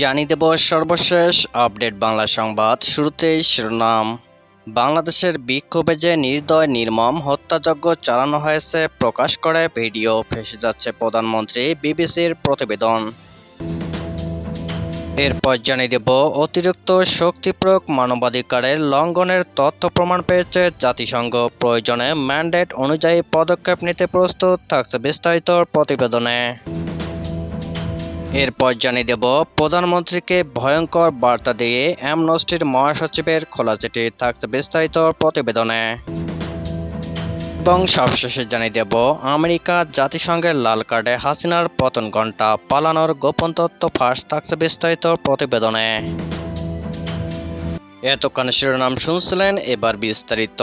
জানিয়ে দেব সর্বশেষ আপডেট বাংলা সংবাদ। শুরুতেই শিরোনাম। বাংলাদেশের বিক্ষোভে যে নির্দয় নির্মম হত্যাযজ্ঞ চালানো হয়েছে, প্রকাশ করে ভিডিও ফেসে যাচ্ছে প্রধানমন্ত্রী বিবিসির প্রতিবেদন। এরপর জানিয়ে দেব, অতিরিক্ত শক্তি প্রয়োগ মানবাধিকারের লঙ্ঘনের তথ্য প্রমাণ পেয়েছে জাতিসংঘ। প্রয়োজনে ম্যান্ডেট অনুযায়ী পদক্ষেপ নিতে প্রস্তুত, থাকছে বিস্তারিত প্রতিবেদনে। এরপর জানিয়ে দেব, প্রধানমন্ত্রীকে ভয়ঙ্কর বার্তা দিয়ে অ্যামনস্টির মহাসচিবের খোলা চিঠি থাকছে বিস্তারিত প্রতিবেদনে। এবং সবশেষে জানিয়ে দেব, আমেরিকা জাতিসংঘের লাল কার্ডে হাসিনার পতন ঘণ্টা পালানোর গোপন তত্ত্ব ফাঁস থাকছে বিস্তারিত প্রতিবেদনে। এতক্ষণ শিরোনাম শুনছিলেন এবার বিস্তারিত।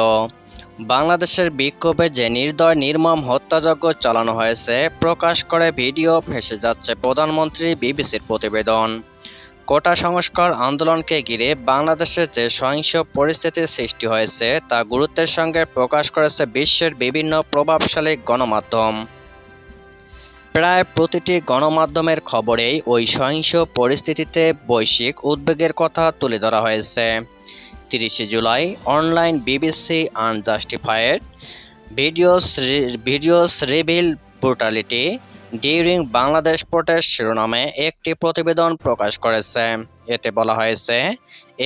বাংলাদেশের বিক্ষোভে যে নির্দয় নির্মম হত্যাযজ্ঞ চালানো হয়েছে, প্রকাশ করে ভিডিও ফেসে যাচ্ছে প্রধানমন্ত্রী বিবিসির প্রতিবেদন। কোটা সংস্কার আন্দোলনকে ঘিরে বাংলাদেশে যে সহিংস পরিস্থিতির সৃষ্টি হয়েছে, তা গুরুত্বের সঙ্গে প্রকাশ করেছে বিশ্বের বিভিন্ন প্রভাবশালী গণমাধ্যম। প্রায় প্রতিটি গণমাধ্যমের খবরেই ওই সহিংস পরিস্থিতিতে বৈশ্বিক উদ্বেগের কথা তুলে ধরা হয়েছে। তিরিশে July, online BBC unjustified videos videos reveal brutality during Bangladesh protest শিরোনামে একটি প্রতিবেদন প্রকাশ করেছে। এতে বলা হয়েছে,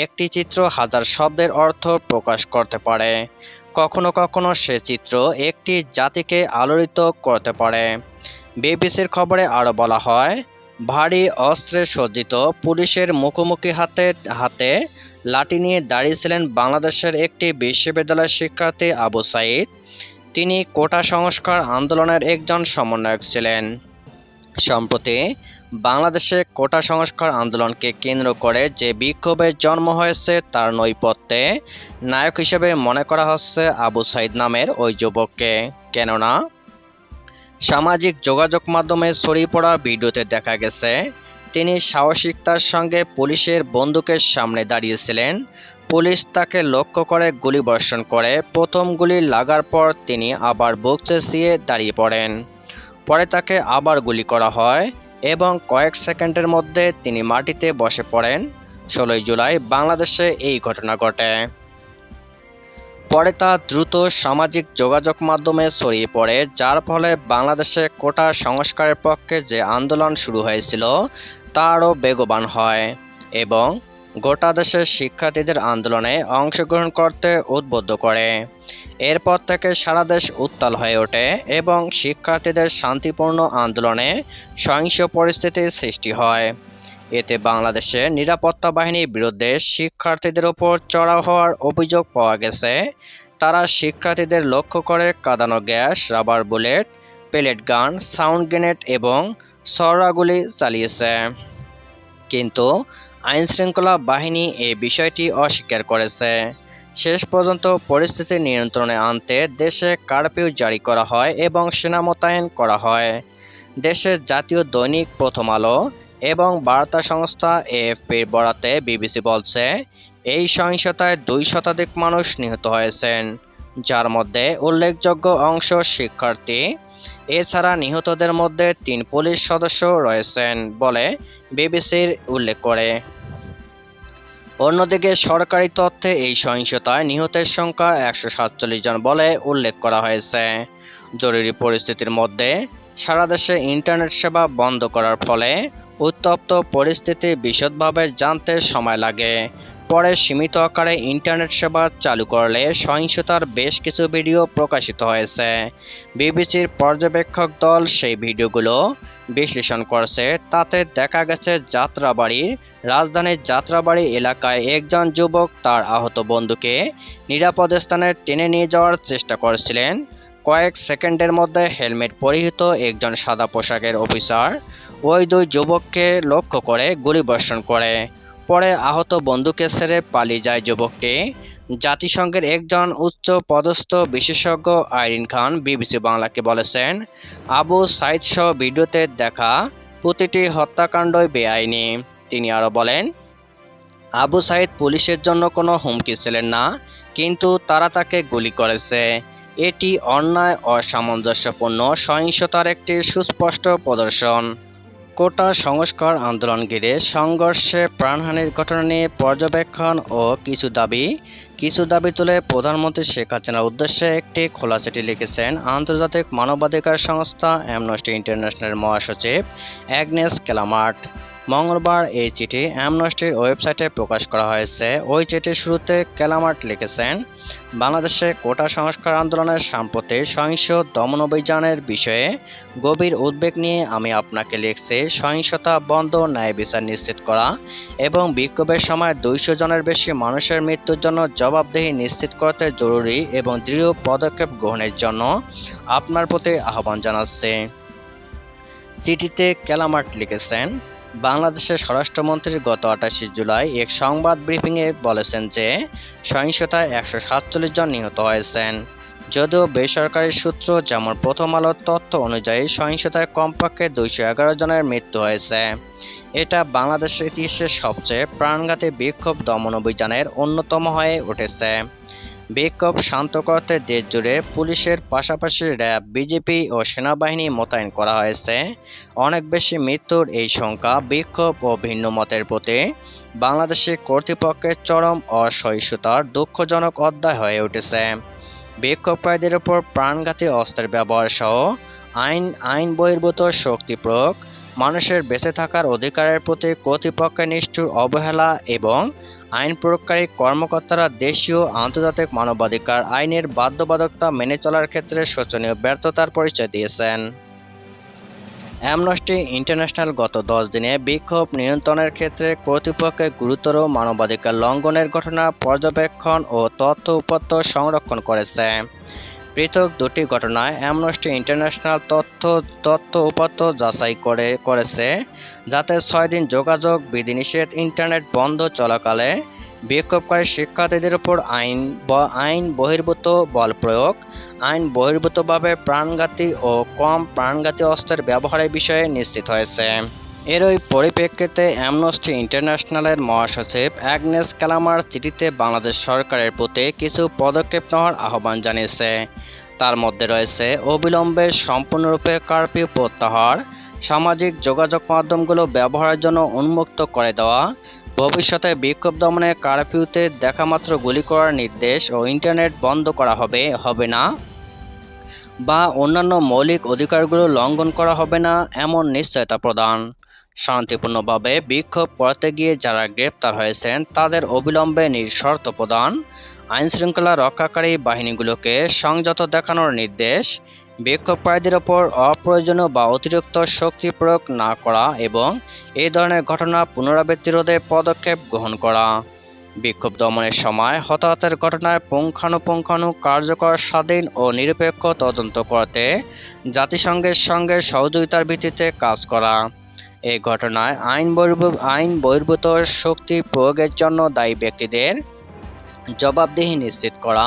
একটি চিত্র হাজার শব্দের অর্থ প্রকাশ করতে পারে। কখনো কখনো সে চিত্র একটি জাতিকে আলোড়িত করতে পারে। বিবিসির খবরে আরও বলা হয়, ভারী অস্ত্রে সজ্জিত পুলিশের মুখোমুখি হাতে হাতে লাঠি নিয়ে দাঁড়িয়েছিলেন বাংলাদেশের একটি বিশ্ববিদ্যালয়ের শিক্ষার্থী আবু সাইদ। তিনি কোটা সংস্কার আন্দোলনের একজন সমন্বয়ক ছিলেন। সম্প্রতি বাংলাদেশে কোটা সংস্কার আন্দোলনকে কেন্দ্র করে যে বিক্ষোভের জন্ম হয়েছে তার নৈপথ্যে নায়ক হিসেবে মনে করা হচ্ছে আবু সাইদ নামের ওই যুবককে। কেননা সামাজিক যোগাযোগ মাধ্যমে ছড়িয়ে পড়া ভিডিওতে দেখা গেছে তিনি সাহসিকতার সঙ্গে পুলিশের বন্দুকের সামনে দাঁড়িয়েছিলেন। পুলিশ তাকে লক্ষ্য করে গুলি বর্ষণ করে। প্রথম গুলি লাগার পর তিনি আবার বুক চেঁচিয়ে দাঁড়িয়ে পড়েন। পরে তাকে আবার গুলি করা হয় এবং কয়েক সেকেন্ডের মধ্যে তিনি মাটিতে বসে পড়েন। ষোলোই জুলাই বাংলাদেশে এই ঘটনা ঘটে। পরে তা দ্রুত সামাজিক যোগাযোগ মাধ্যমে ছড়িয়ে পড়ে, যার ফলে বাংলাদেশে কোটা সংস্কারের পক্ষে যে আন্দোলন শুরু হয়েছিল তা আরও বেগবান হয় এবং গোটা দেশের শিক্ষার্থীদের আন্দোলনে অংশগ্রহণ করতে উদ্বুদ্ধ করে। এরপর থেকে সারা দেশ উত্তাল হয়ে ওঠে এবং শিক্ষার্থীদের শান্তিপূর্ণ আন্দোলনে সহিংস পরিস্থিতির সৃষ্টি হয়। এতে বাংলাদেশের নিরাপত্তা বাহিনীর বিরুদ্ধে শিক্ষার্থীদের ওপর চড়া হওয়ার অভিযোগ পাওয়া গেছে। তারা শিক্ষার্থীদের লক্ষ্য করে কাঁদানো gas, rubber bullet, pellet gun, sound grenade এবং সরাগুলি চালিয়েছে কিন্তু আইনশৃঙ্খলা বাহিনী এই বিষয়টি অস্বীকার করেছে শেষ পর্যন্ত পরিস্থিতি নিয়ন্ত্রণে আনতে দেশে কারফিউ জারি করা হয় এবং সেনা মোতায়েন করা হয়। দেশের জাতীয় দৈনিক প্রথম আলো এবং বার্তা সংস্থা এএফপির বরাতে বিবিসি বলছে, এই সহিংসতায় দুই শতাধিক মানুষ নিহত হয়েছেন যার মধ্যে উল্লেখযোগ্য অংশ শিক্ষার্থী এছাড়া নিহতদের মধ্যে তিন পুলিশ সদস্য রয়েছেন বলে বিবিসির উল্লেখ করে। অন্যদিকে সরকারি তথ্যে এই সহিংসতায় নিহতের সংখ্যা একশো সাতচল্লিশ জন বলে উল্লেখ করা হয়েছে। জরুরি পরিস্থিতির মধ্যে সারা দেশে ইন্টারনেট সেবা বন্ধ করার ফলে উত্তপ্ত পরিস্থিতি বিশদভাবে জানতে সময় লাগে। পরে সীমিত আকারে ইন্টারনেট সেবা চালু করলে সহিংসতার বেশ কিছু ভিডিও প্রকাশিত হয়েছে। বিবিসির পর্যবেক্ষক দল সেই ভিডিওগুলো বিশ্লেষণ করছে। তাতে দেখা গেছে, যাত্রাবাড়ির রাজধানীর যাত্রাবাড়ি এলাকায় একজন যুবক তার আহত বন্ধুকে নিরাপদ স্থানে টেনে নিয়ে যাওয়ার চেষ্টা করছিলেন। কয়েক সেকেন্ডের মধ্যে হেলমেট পরিহিত একজন সাদা পোশাকের অফিসার ওই দুই যুবককে লক্ষ্য করে গুলি বর্ষণ করে। পরে আহত বন্ধুকে ছেড়ে পালিয়ে যায় যুবকটি। জাতিসংঘের একজন উচ্চ পদস্থ বিশেষজ্ঞ আইরিন খান বিবিসি বাংলাকে বলেছেন, আবু সাইদ সহ ভিডিওতে দেখা প্রতিটি হত্যাকাণ্ডই বেআইনি। তিনি আরও বলেন, আবু সাইদ পুলিশের জন্য কোনো হুমকি ছিলেন না, কিন্তু তারা তাকে গুলি করেছে। এটি অন্যায়, অসামঞ্জস্যপূর্ণ, সহিংসতার একটি সুস্পষ্ট প্রদর্শন। কোটা সংস্কার আন্দোলন ঘিরে সংঘর্ষে প্রাণহানির ঘটনা নিয়ে পর্যবেক্ষণ ও কিছু দাবি কিছু দাবি তুলে প্রধানমন্ত্রী শেখ হাসিনার উদ্দেশ্যে একটি খোলা চিঠি লিখেছেন আন্তর্জাতিক মানবাধিকার সংস্থা অ্যামনস্টি ইন্টারন্যাশনাল মহাসচিব অ্যাগনেস ক্যালামার্ট মঙ্গলবার এই চিঠি অ্যামনস্টির ওয়েবসাইটে প্রকাশ করা হয়েছে। ওই চিঠির শুরুতে ক্যালামার্ট লিখেছেন, বাংলাদেশে কোটা সংস্কার আন্দোলনের সাম্প্রতিক সহিংস দমন অভিযানের বিষয়ে গভীর উদ্বেগ নিয়ে আমি আপনাকে লিখছি, সহিংসতা বন্ধ, ন্যায় বিচার নিশ্চিত করা এবং বিক্ষোভের সময় দুইশো জনের বেশি মানুষের মৃত্যুর জন্য জবাবদেহি নিশ্চিত করতে জরুরি এবং দৃঢ় পদক্ষেপ গ্রহণের জন্য আপনার প্রতি আহ্বান জানাচ্ছে। চিঠিতে ক্যালামার্ট লিখেছেন বাংলাদেশের স্বরাষ্ট্রমন্ত্রী গত আঠাশে জুলাই এক সংবাদ ব্রিফিংয়ে বলেছেন যে সহিংসতায় একশো সাতচল্লিশ জন নিহত হয়েছেন। যদিও বেসরকারি সূত্র যেমন প্রথম আলোর তথ্য অনুযায়ী সহিংসতায় কমপক্ষে দুইশো এগারো জনের মৃত্যু হয়েছে। এটা বাংলাদেশের ইতিহাসের সবচেয়ে প্রাণঘাতী বিক্ষোভ দমন অভিযানের অন্যতম হয়ে উঠেছে। বিক্ষোভ শান্ত করতে দেশ জুড়ে পুলিশের পাশাপাশি র্যাব, বিজেপি ও সেনাবাহিনী মোতায়েন করা হয়েছে। অনেক বেশি মৃত্যুর এই সংখ্যা বিক্ষোভ ও ভিন্ন মতের প্রতি। বাংলাদেশি কর্তৃপক্ষের চরম অসহিষ্ণুতার দুঃখজনক অধ্যায় হয়ে উঠেছে। বিক্ষোভকারীদের উপর প্রাণঘাতী অস্ত্রের ব্যবহার সহ আইন আইন বহির্ভূত শক্তি প্রয়োগ, মানুষের বেঁচে থাকার অধিকারের প্রতি কর্তৃপক্ষের নিষ্ঠুর অবহেলা এবং আইন প্রয়োগকারী কর্মকর্তারা দেশীয় আন্তর্জাতিক মানবাধিকার আইনের বাধ্যবাধকতা মেনে চলার ক্ষেত্রে শোচনীয় ব্যর্থতার পরিচয় দিয়েছেন। অ্যামনস্টি ইন্টারন্যাশনাল গত দশ দিনে বিক্ষোভ নিয়ন্ত্রণের ক্ষেত্রে কর্তৃপক্ষের গুরুতর মানবাধিকার লঙ্ঘনের ঘটনা পর্যবেক্ষণ ও তথ্য উপাত্ত সংরক্ষণ করেছে। পৃথক দুটি ঘটনায় অ্যামনস্টি ইন্টারন্যাশনাল তথ্য তথ্য উপাত্ত যাচাই করে, করেছে, যাতে ছয় দিন যোগাযোগ বিধিনিষেধ ইন্টারনেট বন্ধ চলাকালে বিক্ষোভকারী শিক্ষার্থীদের উপর আইন আইন বহির্ভূত বল প্রয়োগ, আইন বহির্ভূতভাবে প্রাণঘাতী ও কম প্রাণঘাতী অস্ত্রের ব্যবহারের বিষয়ে নিশ্চিত হয়েছে। এরই পরিপ্রেক্ষিতে অ্যামনস্টি ইন্টারন্যাশনালের মহাসচিব অ্যাগনেস কালামার চিঠিতে বাংলাদেশ সরকারের প্রতি কিছু পদক্ষেপ নেওয়ার আহ্বান জানিয়েছে। তার মধ্যে রয়েছে অবিলম্বে সম্পূর্ণরূপে কারফিউ প্রত্যাহার, সামাজিক যোগাযোগ মাধ্যমগুলো ব্যবহারের জন্য উন্মুক্ত করে দেওয়া, ভবিষ্যতে বিক্ষোভ দমনে কারফিউতে দেখামাত্র গুলি করার নির্দেশ ও ইন্টারনেট বন্ধ করা হবে হবে না? বা অন্যান্য মৌলিক অধিকারগুলো লঙ্ঘন করা হবে না, এমন নিশ্চয়তা প্রদান। শান্তিপূর্ণভাবে বিক্ষোভ করতে গিয়ে যারা গ্রেপ্তার হয়েছেন, তাদের অবিলম্বে নিঃশর্ত প্রদান, আইনশৃঙ্খলা রক্ষাকারী বাহিনীগুলোকে সংযত দেখানোর নির্দেশ, বিক্ষোভকারীদের ওপর অপ্রয়োজনীয় বা অতিরিক্ত শক্তি প্রয়োগ না করা এবং এই ধরনের ঘটনা পুনরাবৃত্তি রোধে পদক্ষেপ গ্রহণ করা। বিক্ষোভ দমনের সময় হতাহতের ঘটনায় পুঙ্খানুপুঙ্খানু কার্যকর, স্বাধীন ও নিরপেক্ষ তদন্ত করতে জাতিসংঘের সঙ্গে সহযোগিতার ভিত্তিতে কাজ করা। এই ঘটনায় আইন আইন বহির্ভূত শক্তি প্রয়োগের জন্য দায়ী ব্যক্তিদের জবাবদিহি নিশ্চিত করা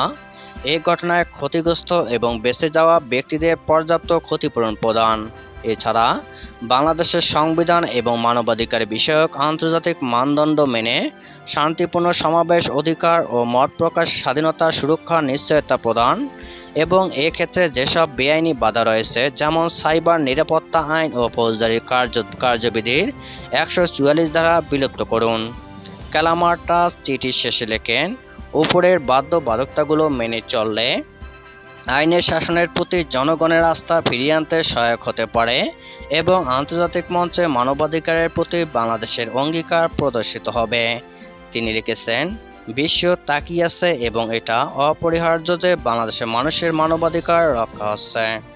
এই ঘটনায় ক্ষতিগ্রস্ত এবং বেঁচে যাওয়া ব্যক্তিদের পর্যাপ্ত ক্ষতিপূরণ প্রদান। এছাড়া, বাংলাদেশের সংবিধান এবং মানবাধিকার বিষয়ক আন্তর্জাতিক মানদণ্ড মেনে শান্তিপূর্ণ সমাবেশ অধিকার ও মত প্রকাশ স্বাধীনতা সুরক্ষা নিশ্চয়তা প্রদান এবং এক্ষেত্রে যেসব বেআইনি বাধা রয়েছে, যেমন সাইবার নিরাপত্তা আইন ও ফৌজদারি কার্য, কার্যবিধির একশো চুয়াল্লিশ দ্বারা বিলুপ্ত করুন। ক্যালামার্টা চিঠির শেষে লেখেন, উপরের বাধ্যবাধকতাগুলো মেনে চললে আইনের শাসনের প্রতি জনগণের আস্থা ফিরিয়ে আনতে সহায়ক হতে পারে এবং আন্তর্জাতিক মঞ্চে মানবাধিকারের প্রতি বাংলাদেশের অঙ্গীকার প্রদর্শিত হবে। তিনি লিখেছেন বিশ্ব তাকিয়ে আছে এবং এটা অপরিহার্য যে বাংলাদেশের মানুষের মানবাধিকার রক্ষা হচ্ছে।